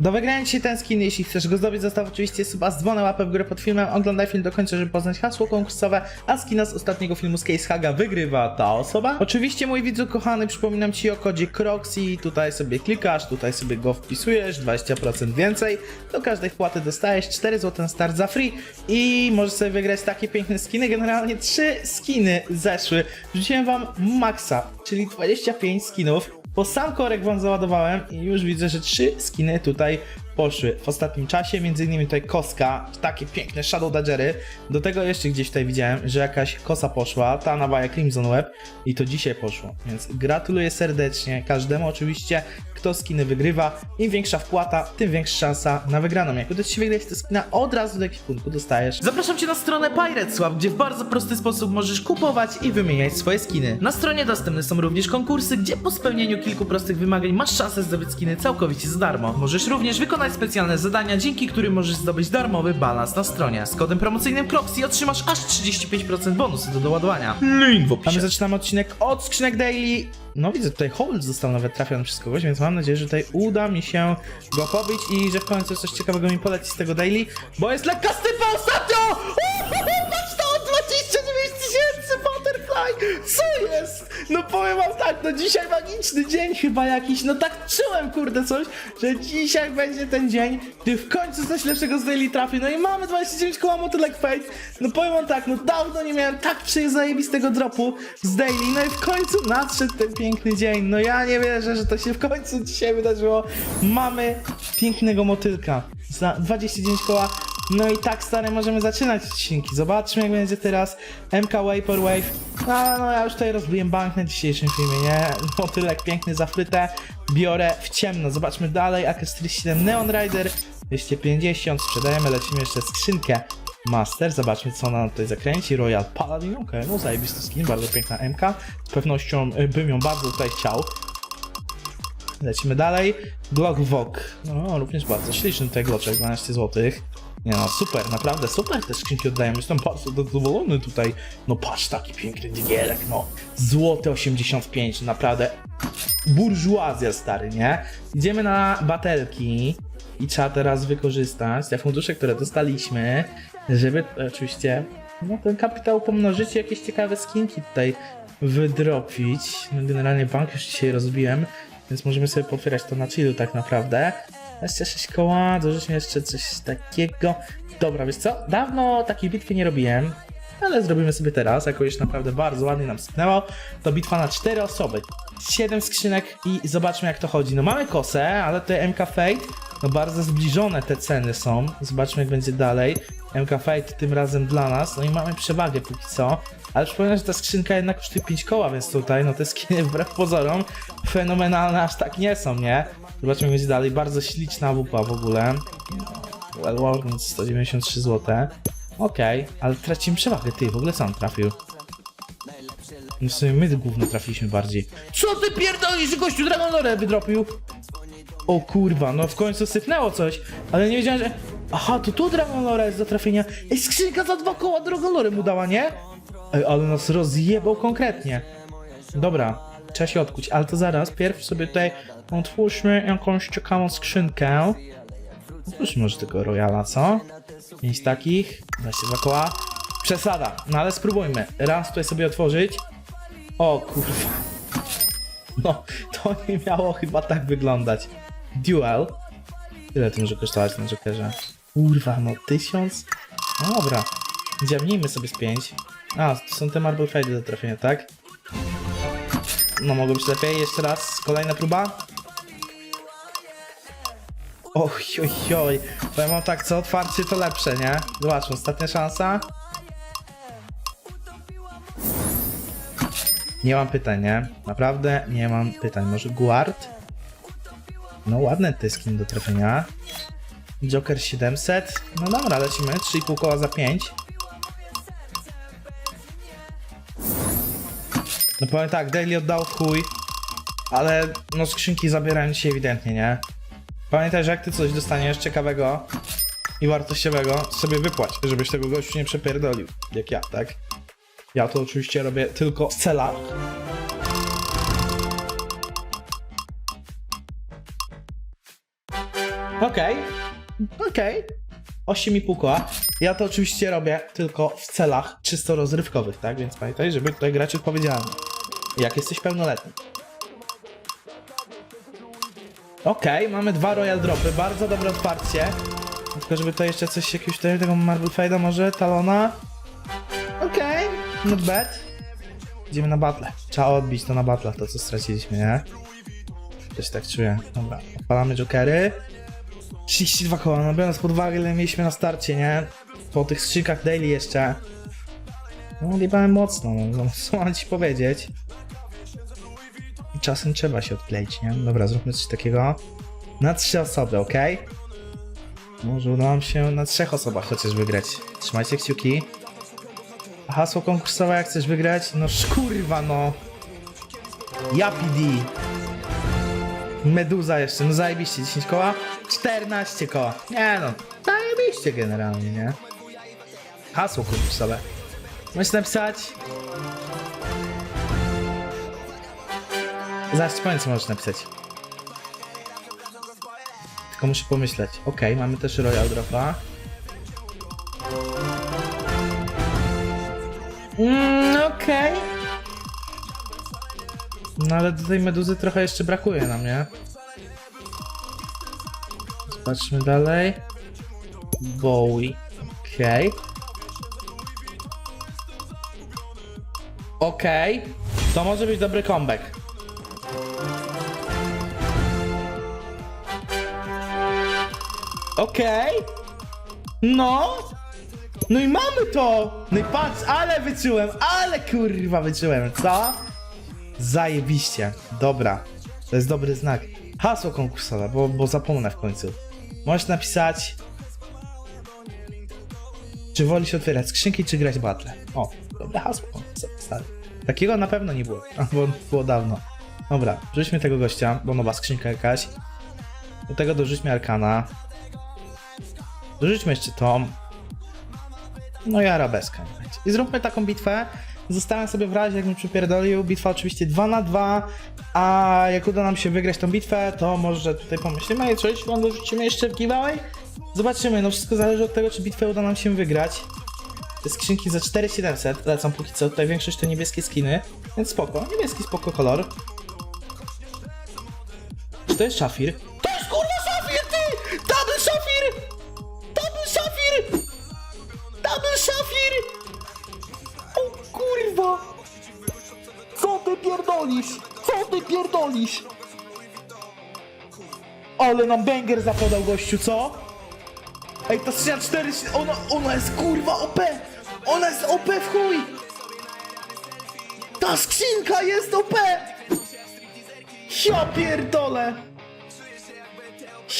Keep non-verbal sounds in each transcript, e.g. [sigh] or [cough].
Do wygrania dzisiaj ten skin, jeśli chcesz go zdobyć, zostaw oczywiście suba z dzwonem, łapę w górę pod filmem, oglądaj film do końca, żeby poznać hasło konkursowe, a skina z ostatniego filmu z Case Haga wygrywa ta osoba. Oczywiście, mój widzu kochany, przypominam Ci o kodzie CROXY, tutaj sobie klikasz, tutaj sobie go wpisujesz, 20% więcej, do każdej wpłaty dostajesz 4 zł start za free i możesz sobie wygrać takie piękne skiny, generalnie 3 skiny zeszły, wrzuciłem Wam maksa, czyli 25 skinów, po sam korek wam załadowałem i już widzę, że trzy skiny tutaj poszły w ostatnim czasie, między innymi tutaj koska, takie piękne Shadow Dodgery, do tego jeszcze gdzieś tutaj widziałem, że jakaś kosa poszła, ta nawaja Crimson Web i to dzisiaj poszło, więc gratuluję serdecznie każdemu oczywiście, kto skiny wygrywa, im większa wpłata, tym większa szansa na wygraną, jak uda się wygrać tę skina, od razu do ekwipunku dostajesz. Zapraszam cię na stronę Pirate Swap, gdzie w bardzo prosty sposób możesz kupować i wymieniać swoje skiny. Na stronie dostępne są również konkursy, gdzie po spełnieniu kilku prostych wymagań masz szansę zdobyć skiny całkowicie za darmo. Możesz również wykonać specjalne zadania, dzięki którym możesz zdobyć darmowy balans na stronie. Z kodem promocyjnym CROXY otrzymasz aż 35% bonusu do doładowania. Link w opisie. A my zaczynamy odcinek od skrzynek daily. No widzę, tutaj hold został nawet trafiony przez kogoś, więc mam nadzieję, że tutaj uda mi się go pobić i że w końcu coś ciekawego mi poleci z tego daily, bo jest lekka stypa ostatnio! Uhuhu, Co jest? No powiem wam tak, no dzisiaj magiczny dzień chyba jakiś, no tak czułem kurde coś, że dzisiaj będzie ten dzień, gdy w końcu coś lepszego z daily trafi, no i mamy 29 koła motylek fate, no powiem wam tak, no dawno nie miałem tak zajebistego dropu z daily, no i w końcu nadszedł ten piękny dzień, no ja nie wierzę, że to się w końcu dzisiaj wydarzyło, mamy pięknego motylka. Za 29 koła, no i tak stary możemy zaczynać odcinki. Zobaczmy jak będzie teraz MK Vaporwave. No, no ja już tutaj rozbiłem bank na dzisiejszym filmie, nie? Motylek piękny zafryte. Biorę w ciemno. Zobaczmy dalej. AK-47 Neon Rider 250. Sprzedajemy, lecimy jeszcze skrzynkę. Master, zobaczmy co ona tutaj zakręci. Royal Paladin, okej, no zajebisty skin, bardzo piękna MK. Z pewnością y, bym ją bardzo tutaj chciał. Lecimy dalej. Glock Vogue. No, również bardzo śliczny tutaj gloczek, 12 zł. Nie no, super, naprawdę super te skrzynki oddają. Jestem bardzo zadowolony tutaj. No patrz, taki piękny digielek, no. Złoty 85, naprawdę. Burżuazja, stary, nie? Idziemy na batelki i trzeba teraz wykorzystać te fundusze, które dostaliśmy, żeby oczywiście no, ten kapitał pomnożyć i jakieś ciekawe skinki tutaj wydropić. No, generalnie bank już dzisiaj rozbiłem, więc możemy sobie potwierać to na chillu tak naprawdę. 26 koła, dorzućmy jeszcze coś takiego. Dobra, wiesz co? Dawno takiej bitwy nie robiłem, ale zrobimy sobie teraz, jako już naprawdę bardzo ładnie nam sypnęło. To bitwa na 4 osoby. 7 skrzynek i zobaczmy jak to chodzi. No mamy kosę, ale tutaj MK Fate, no bardzo zbliżone te ceny są. Zobaczmy jak będzie dalej. MK Fate tym razem dla nas, no i mamy przewagę póki co. Ale przypominam, że ta skrzynka jednak kosztuje 5 koła, więc tutaj no te skiny [laughs] wbrew pozorom fenomenalne aż tak nie są, nie? Zobaczmy będzie dalej. Bardzo śliczna wupa w ogóle. Well Warning 193 zł. Okej, ale tracimy przewagę. Ty, w ogóle sam trafił. No w sumie my główno trafiliśmy bardziej. Co ty pierdolisz, gościu Dragonlore wydropił? O kurwa, no w końcu sypnęło coś, ale nie wiedziałem, że... Aha, to tu Dragonlore jest do trafienia. Ej, skrzynka za dwa koła Dragonlore mu dała, nie? Ej, ale nas rozjebał konkretnie. Dobra, trzeba się odkuć, ale to zaraz, pierw sobie tutaj otwórzmy jakąś ciekawą skrzynkę. Otwórzmy może tylko Royala, co? Pięć takich, 22 koła. Przesada, no ale spróbujmy. Raz tutaj sobie otworzyć. O kurwa. No, to nie miało chyba tak wyglądać. Duel. Ile to może kosztować na Jokerze? Kurwa, no tysiąc? No dobra. Dziabnijmy sobie z pięć. A, to są te Marble Fade do trafienia, tak? No mogło być lepiej. Jeszcze raz, kolejna próba. Oj, oj, oj. Powiem wam tak, co otwarcie to lepsze, nie? Zobaczmy, ostatnia szansa. Nie mam pytań, nie? Naprawdę nie mam pytań. Może Guard? No ładne te skin do trafienia. Joker 700. No dobra, lecimy. 3,5 koła za 5. No powiem tak, Daily oddał chuj. Ale no skrzynki zabierają się ewidentnie, nie? Pamiętaj, że jak ty coś dostaniesz ciekawego i wartościowego, sobie wypłać, żebyś tego gościu nie przepierdolił, jak ja, tak? Ja to oczywiście robię tylko w celach. Okej. Okej. 8,5 koła. Ja to oczywiście robię tylko w celach czysto rozrywkowych, tak? Więc pamiętaj, żeby tutaj grać odpowiedzialnie. Jak jesteś pełnoletni. Okej, mamy dwa Royal Dropy, bardzo dobre otwarcie. Tylko żeby tutaj jeszcze coś, jakiegoś tutaj tego Marble Fade'a może, Talona. Okej, not bad. Idziemy na battle. Trzeba odbić to na battle, to co straciliśmy, nie? Też tak czuję. Dobra, odpalamy jokery. 32 koła, no biorąc pod uwagę ile mieliśmy na starcie, nie? Po tych skrzynkach daily jeszcze. No odjebałem mocno, no, no co mam ci powiedzieć. Czasem trzeba się odkleić, nie? Dobra, zróbmy coś takiego. Na trzy osoby, ok? Może uda nam się na trzech osobach chociaż wygrać. Trzymajcie kciuki. Hasło konkursowe, jak chcesz wygrać? No szkurwa, no. Ja PD. Meduza jeszcze, no zajebiście, 10 koła, 14 koła. Nie no, zajebiście generalnie, nie? Hasło konkursowe. Możesz napisać... Zaraz powiem, co możesz napisać. Tylko muszę pomyśleć. Okej, mamy też Royal Dropa. Mm, okej. No ale do tej meduzy trochę jeszcze brakuje nam, nie? Zobaczmy dalej. Bowie. Okej. Okej. To może być dobry comeback. Okej. No. No i mamy to! No i patrz, ale wyczułem, ale kurwa wyczułem, co? Zajebiście. Dobra. To jest dobry znak. Hasło konkursowe, bo, bo zapomnę w końcu. Możesz napisać... Czy wolisz otwierać skrzynki, czy grać battle? O, dobre hasło stary. Takiego na pewno nie było, [laughs] bo było dawno. Dobra, wrzućmy tego gościa, bo nowa skrzynka jakaś. Do tego dorzućmy Arkana. Dorzućmy jeszcze Tom. No i arabeska. I zróbmy taką bitwę. Zostałem sobie w razie, jak mi przypierdolił. Bitwa oczywiście 2 na 2 a jak uda nam się wygrać tą bitwę, to może tutaj pomyślimy i coś wam dorzucimy jeszcze w giveaway. Zobaczymy, no wszystko zależy od tego, czy bitwę uda nam się wygrać. Te skrzynki za 4700 lecą póki co, tutaj większość to niebieskie skiny, więc spoko, niebieski spoko kolor. Czy to jest szafir? To jest kurwa szafir, ty! Double szafir! Szafir! Double szafir! O kurwa! Co ty pierdolisz? Co ty pierdolisz? Ale nam banger zapodał gościu, co? Ej, ta skrzynia 4, ona, ona jest kurwa OP! Ona jest OP w chuj! Ta skrzynka jest OP! Ja pierdolę!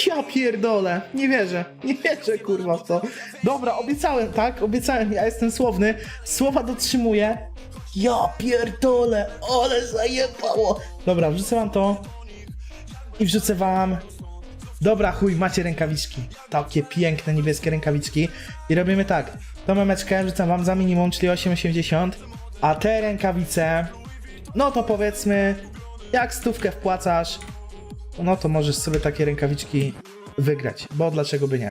Ja pierdolę, nie wierzę, nie wierzę kurwa w to. Dobra, obiecałem, tak? Obiecałem, ja jestem słowny, słowa dotrzymuję. Ja pierdolę, ale zajebało. Dobra, wrzucę wam to i wrzucę wam... Dobra, chuj, macie rękawiczki. Takie piękne niebieskie rękawiczki. I robimy tak, tą memeczkę wrzucam wam za minimum, czyli 8,80, a te rękawice, no to powiedzmy, jak stówkę wpłacasz, no to możesz sobie takie rękawiczki wygrać, bo dlaczego by nie?